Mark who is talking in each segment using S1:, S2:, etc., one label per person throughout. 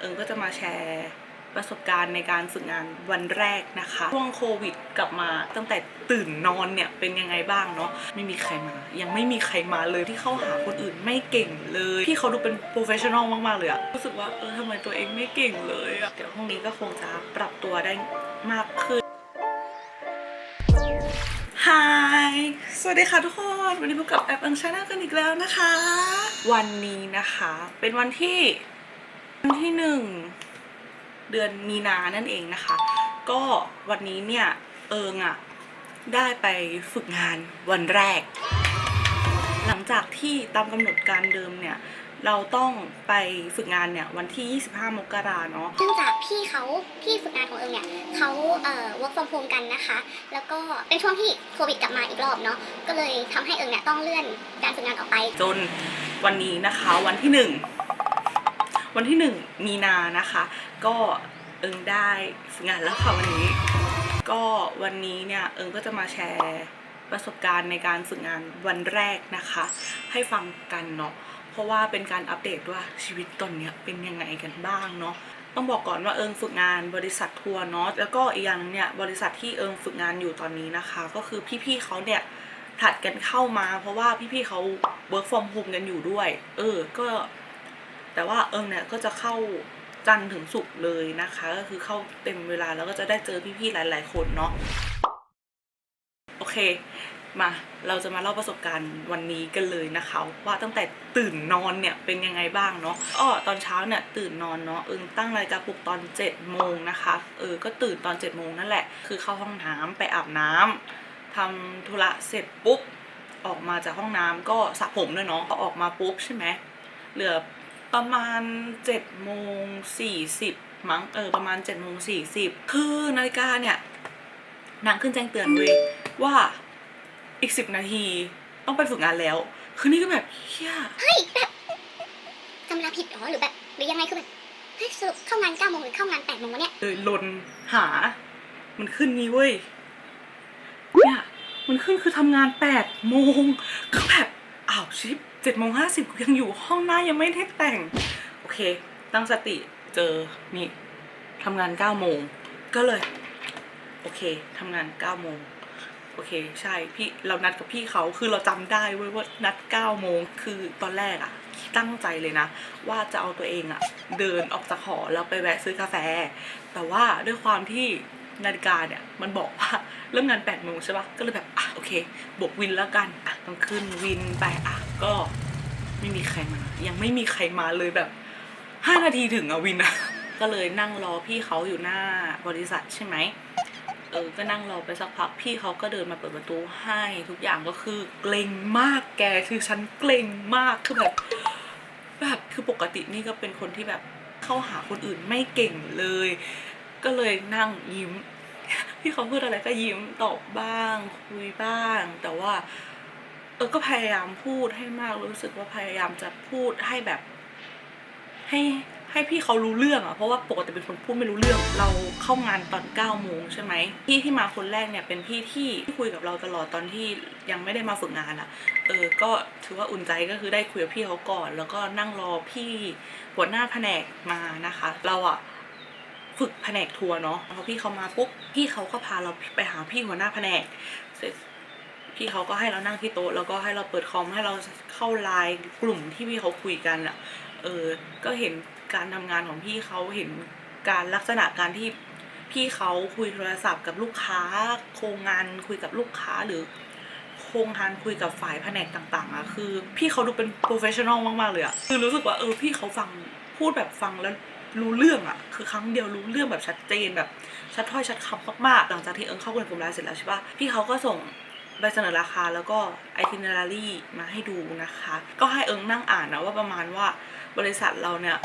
S1: เอิงก็จะมาแชร์ประสบการณ์ในการฝึกงานวันแรกนะคะ ช่วงโควิดกลับมาตั้งแต่ตื่นนอนเนี่ยเป็นยังไงบ้างเนาะไม่มีใครมา ยังไม่มีใครมาเลยที่เข้าหาคนอื่นไม่เก่งเลย พี่เขาดูเป็นโปรเฟชชั่นอลมากๆเลยอะรู้สึกว่าเออทำไมตัวเองไม่เก่งเลยอะเดี๋ยวห้องนี้ก็คงจะปรับตัวได้มากขึ้นฮายสวัสดีค่ะทุกคน วันนี้พบกับแอปอังชานากันอีกแล้วนะคะ วันนี้นะคะ เป็นวันที่ วันที่หนึ่งเดือนมีนานั่นเองนะคะ ก็วันนี้เนี่ยเอิงอะได้ไปฝึกงานวันแรก หลังจากที่ตามกำหนดการเดิมเนี่ย เราต้องไปฝึกงานเนี่ยวันที่ 25 มกราเนาะ
S2: เนื่องจากพี่เขาพี่ฝึกงานของเอิงเนี่ยเขาเอ่อ work from home กันนะคะ แล้วก็เป็นช่วงที่โควิดกลับมาอีกรอบเนาะ ก็เลยทำให้เอิงเนี่ยต้องเลื่อนการฝึกงานออกไป
S1: จนวันนี้นะคะวันที่หนึ่ง วันที่หนึ่งมีนานะคะ ก็เอิงได้ฝึกงานแล้วค่ะวันนี้ ก็วันนี้เนี่ยเอิงก็จะมาแชร์ประสบการณ์ในการฝึกงานวันแรกนะคะ ให้ฟังกันเนาะเพราะว่าเป็นการอัปเดตว่าชีวิตตอนเนี้ยเป็นยังไงกันบ้างเนาะต้องบอกก่อนว่าเอิงฝึกงานบริษัททัวร์เนาะแล้วก็อีกอย่างหนึงเนี่ยบริษัทที่เอิงฝึกงานอยู่ตอนนี้นะคะ ก็คือพี่ๆเขาเนี่ยถัดกันเข้ามา เพราะว่าพี่ๆเขา work from home กันอยู่ด้วย เออ ก็ แต่ว่าเอิงเนี่ยก็จะเข้าจันถึงศุกเลยนะคะ ก็คือเข้าเต็มเวลาแล้วก็จะได้เจอพี่ๆหลาย ๆ คนเนาะโอเคมาเราจะมาเล่าประสบการณ์วันนี้กันเลยนะคะ ว่าตั้งแต่ตื่นนอนเนี่ยเป็นยังไงบ้างเนาะอ้อตอนเช้าเนี่ยตื่นนอนเนาะเอิงตั้งนาฬิกาปลุกตอน7จ็ดโมงนะคะเออก็ตื่นตอน7จ็ดโมงนั่นแหละ คือเข้าห้องน้ำไปอาบน้ำทำธุระเสร็จปุ๊บออกมาจากห้องน้ำก็สระผมด้วยเนาะพอออกมาปุ๊บใช่ไหมเหลือ ประมาณ7จ็ดโมงสี่สิบมั้งเออประมาณ7จ็ดโมงสี่สิบคือนาฬิกาเนี่ยนางขึ้นแจ้งเตือนเว้ยว่าอีกสิบนาทีต้องไปฝึกงานแล้ว คือนี่ก็แบบเฮีย
S2: เฮ้ยแบบจำเวลาผิดเหรอหรือแบบหรือยังไงคือแบบเฮ้ยสรุปเข้างาน9โมงหรือเข้างาน8โมงวะเนี่ย
S1: เลยลนหา มันขึ้นนี้เว้ยเนี่ยมันขึ้นคือทำงานแปดโมงก็แบบอ้าวชิป เจ็ดโมงห้าสิบกูยังอยู่ห้องหน้ายังไม่ได้แต่ง โอเค ตั้งสติเจอนี่ทำงานเก้าโมงก็เลย โอเคทำงานเก้าโมงโอเค ใช่พี่เรานัดกับพี่เขาคือเราจำได้เว้ยว่านัดเก้าโมงคือตอนแรกอะตั้งใจเลยนะ ว่าจะเอาตัวเองอะเดินออกจากหอแล้วไปแวะซื้อกาแฟ แต่ว่าด้วยความที่นาฬิกาเนี่ยมันบอกว่าเริ่มงาน8ปดโมงใช่ปะก็เลยแบบอะโอเค บวกวินแล้วกันอะต้องขึ้นวินไปอะ ก็ไม่มีใครมา ยังไม่มีใครมาเลยแบบห้านาทีถึงอะวินอะก็เลยนั่งรอพี่เขาอยู่หน้าบริษัทใช่ไหมเออ ก็นั่งรอไปสักพักพี่เขาก็เดินมาเปิดประตูให้ทุกอย่างก็คือเกรงมากแกคือฉันเกรงมากคือแบบแบบคือปกตินี่ก็เป็นคนที่แบบเข้าหาคนอื่นไม่เก่งเลย ก็เลยนั่งยิ้ม พี่เขาพูดอะไรก็ยิ้มตอบบ้าง คุยบ้าง แต่ว่า เออก็พยายามพูดให้มากรู้สึกว่าพยายามจะพูดให้แบบ ให้ให้พี่เขารู้เรื่องอะเพราะว่าปกติเป็นคนพูดไม่รู้เรื่อง เราเข้างานตอน9ก้าโมงใช่ไหมพี่ที่มาคนแรกเนี่ยเป็นพี่ที่คุยกับเราตลอดตอนที่ยังไม่ได้มาฝึกงานอะเออก็ถือว่าอุ่นใจก็คือได้คุยกับพี่เขาก่อน แล้วก็นั่งรอพี่หัวหน้าแผนกมานะคะ เราอะฝึกแผนกทัวร์เนาะพอพี่เขามาปุ๊บพี่เขาก็พาเราไปหาพี่หัวหน้าแผนกเสร็จ พี่เขาก็ให้เรานั่งที่โต๊ะแล้วก็ให้เราเปิดคอมให้เราเข้าไลน์กลุ่มที่พี่เขาคุยกันอะเออ ก็เห็นการทำงานของพี่เขาเห็นการลักษณะการที่พี่เขาคุยโทรศัพท์กับลูกค้า โครงงานคุยกับลูกค้าหรือโครงงานคุยกับฝ่ายแผนกต่างๆอะคือ พี่เขาดูเป็นโปรเฟชชั่นอลมากๆเลยอะคือรู้สึกว่าเออพี่เขาฟังพูดแบบฟังแล้วรู้เรื่องอะคือครั้งเดียวรู้เรื่องแบบชัดเจนแบบชัดถ้อยชัดคำมากๆ หลังจากที่เอิงเข้ากลุ่มไลน์เสร็จแล้วใช่ปะพี่เขาก็ส่ง ใบเสนอราคาแล้วก็ itinerary มาให้ดูนะคะ ก็ให้เอิงนั่งอ่านนะว่าประมาณว่าบริษัทเราเนี่ย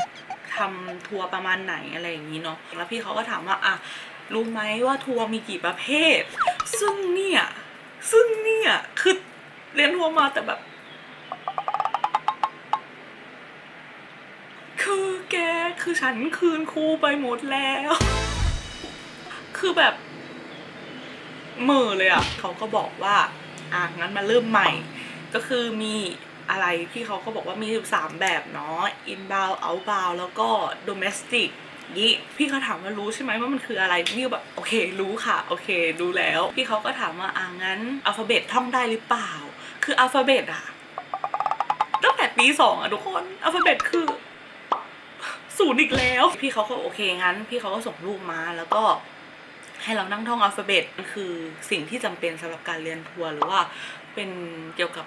S1: ทำทัวร์ประมาณไหนอะไรอย่างนี้เนาะแล้วพี่เขาก็ถามว่าอะรู้ไหมว่าทัวร์มีกี่ประเภท ซึ่งเนี่ยซึ่งเนี่ยคือเรียนทัวร์มาแต่แบบ คือแกคือฉันคืนครูไปหมดแล้ว คือแบบ ม่อเลยอะเขาก็บอกว่าอะงั้นมาเริ่มใหม่ ก็คือมีอะไรพี่เขาก็บอกว่ามีอยู่สามแบบเนาะ inbound outbound แล้วก็ domestic นี่พี่เขาถามว่ารู้ใช่ไหมว่ามันคืออะไรนี่ก็แบบโอเครู้ค่ะโอเครู้แล้ว พี่เขาก็ถามว่าอ่างั้นอัลฟาเบตท่องได้หรือเปล่า คืออัลฟาเบตอะตั้งแต่ปีสองอะทุกคนอัลฟาเบตคือศูนย์อีกแล้ว พี่เขาก็โอเคงั้น พี่เขาก็ส่งรูปมาแล้วก็ ให้เรานั่งท่องอัลฟาเบตคือสิ่งที่จำเป็นสำหรับการเรียนทัวร์หรือว่าเป็นเกี่ยวกับ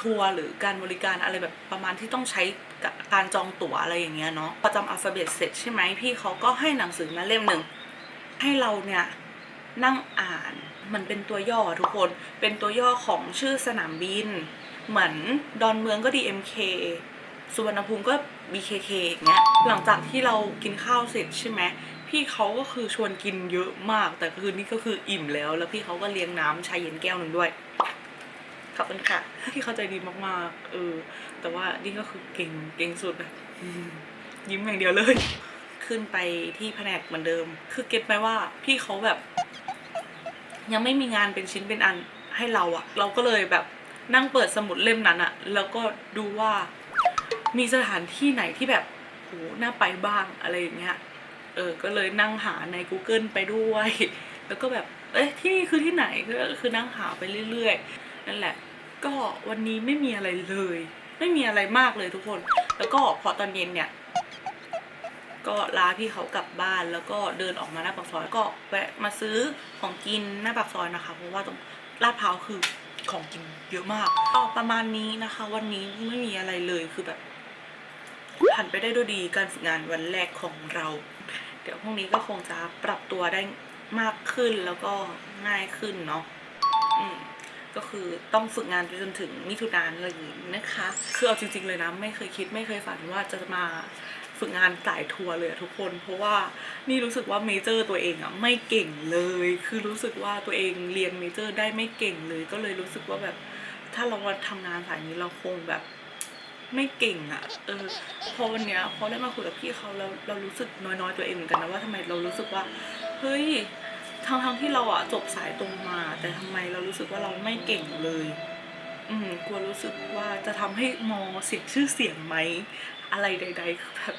S1: ทัวร์หรือการบริการอะไรแบบประมาณที่ต้องใช้กับการจองตั๋วอะไรอย่างเงี้ยเนาะพอจำอัลฟาเบตเสร็จใช่ไหมพี่เขาก็ให้หนังสือมาเล่มหนึ่งให้เราเนี่ยนั่งอ่านมันเป็นตัวย่อทุกคนเป็นตัวย่อของชื่อสนามบิน เหมือนดอนเมืองก็ DMK สุวรรณภูมิก็ BKK อย่างเงี้ยหลังจากที่เรากินข้าวเสร็จใช่ไหม พี่เขาก็คือชวนกินเยอะมาก แต่คือนี่ก็คืออิ่มแล้ว แล้วพี่เขาก็เลี้ยงน้ำชายเย็นแก้วหนึ่งด้วยขอบคุณค่ะพี่เขาใจดีมากๆ เออ แต่ว่านี่ก็คือเก่งเก่งสุดแบบอืมยิ้มอย่างเดียวเลย ขึ้นไปที่แผนกเหมือนเดิม คือเก็ตไหมว่าพี่เขาแบบ ยังไม่มีงานเป็นชิ้นเป็นอันให้เราอะเราก็เลยแบบนั่งเปิดสมุดเล่มนั้นอะแล้วก็ดูว่ามีสถานที่ไหนที่แบบโหน่าไปบ้างอะไรอย่างเงี้ย เออ ก็เลยนั่งหาใน Google ไปด้วย แล้วก็แบบ เอ้ยที่นี่คือที่ไหน ก็คือนั่งหาไปเรื่อยๆ นั่นแหละ ก็วันนี้ไม่มีอะไรเลย ไม่มีอะไรมากเลยทุกคน แล้วก็พอตอนเย็นเนี่ย ก็ลาพี่เขากลับบ้านแล้วก็เดินออกมาหน้าปากซอย ก็แวะมาซื้อของกินหน้าปากซอยนะคะ เพราะว่าตรงลาดพร้าวคือของกินเยอะมากก็ประมาณนี้นะคะ วันนี้ไม่มีอะไรเลยคือแบบผ่านไปได้ด้วยดีการฝึกงานวันแรกของเรา เดี๋ยวพรุ่งนี้ก็คงจะปรับตัวได้มากขึ้นแล้วก็ง่ายขึ้นเนาะอืมก็คือต้องฝึกงานไปจนถึงมิถุนายนเลยนะคะ คือเอาจริง ๆ เลยนะไม่เคยคิดไม่เคยฝันว่าจะมาฝึกงานสายทัวร์เลยอะทุกคน เพราะว่านี่รู้สึกว่าเมเจอร์ตัวเองอะไม่เก่งเลย คือรู้สึกว่าตัวเองเรียนเมเจอร์ได้ไม่เก่งเลย ก็เลยรู้สึกว่าแบบถ้าเรามาทำงานสายนี้เราคงแบบ ไม่เก่งอะเออ พอวันเนี้ยพอได้มาคุยกับพี่เขาแล้วเรารู้สึกน้อยๆตัวเองเหมือนกันนะว่าทำไมเรารู้สึกว่า เฮ้ยทั้งทั้งๆที่เราอะจบสายตรงมา แต่ทำไมเรารู้สึกว่าเราไม่เก่งเลย อืมกลัวรู้สึกว่าจะทำให้มอเสียชื่อเสียงไหม อะไรใดๆคือแบบ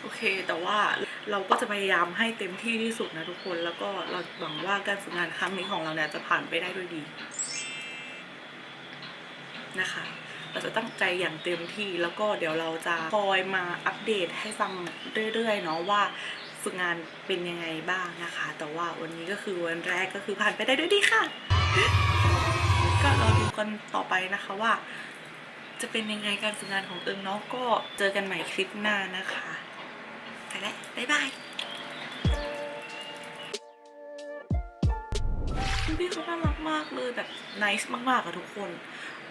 S1: โอเค แต่ว่าเราก็จะพยายามให้เต็มที่ที่สุดนะทุกคน แล้วก็เราหวังว่าการฝึกงานครั้งนี้ของเราเนี่ยจะผ่านไปได้ด้วยดี นะคะ เราจะตั้งใจอย่างเต็มที่แล้วก็เดี๋ยวเราจะคอยมาอัปเดตให้ฟังเรื่อยๆเนาะว่าฝึกงานเป็นยังไงบ้างนะคะ แต่ว่าวันนี้ก็คือวันแรกก็คือผ่านไปได้ด้วยดีค่ะ ก็เราดูกันต่อไปนะคะว่า จะเป็นยังไงการฝึกงานของเอิงเนาะก็เจอกันใหม่คลิปหน้านะคะไปแล้วบ๊ายบายพี่เขาน่ารักมากเลยแบบนิสมากๆอะทุกคน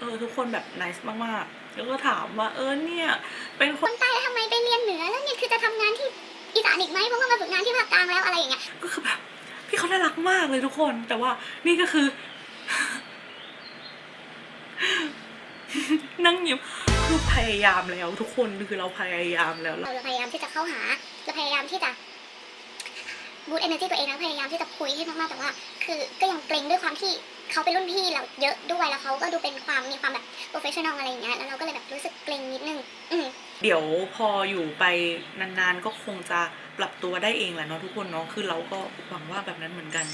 S1: เออทุกคนแบบนิสมากๆ แล้วก็ถามว่าเออเนี่ย เป็นค
S2: คนนใต้แล้วทำไมไปเรียนเหนือแล้วเนี่ยคือจะทำงานที่อีสานอีกไหมเพราะว่ามาฝึกงานที่ภาคกลางแล้วอะไรอย่างเงี้ย
S1: ก็คือแบบพี่เขาน่ารักมากเลยทุกคน แต่ว่านี่ก็คือ นั่งยิ้มคือพยายามแล้วทุกคนคือเราพยายามแล้ว
S2: เราจะพยายามที่จะเข้าหาจะพยายามที่จะ บูตเอเนอร์จีตัวเองนะพยายามที่จะคุยให้มากๆแต่ว่า คือก็ยังเกรงด้วยความที่เขาเป็นรุ่นพี่เราเยอะด้วยแล้วเขาก็ดูเป็นความมีความแบบโปรเฟชชั่นอลอะไรอย่างเงี้ยแล้วเราก็เลยแบบรู้สึกเกรงนิดนึงอืม
S1: เดี๋ยวพออยู่ไปนานๆก็คงจะปรับตัวได้เองแหละเนาะทุกคนเนาะคือเราก็หวังว่าแบบนั้นเหมือนกัน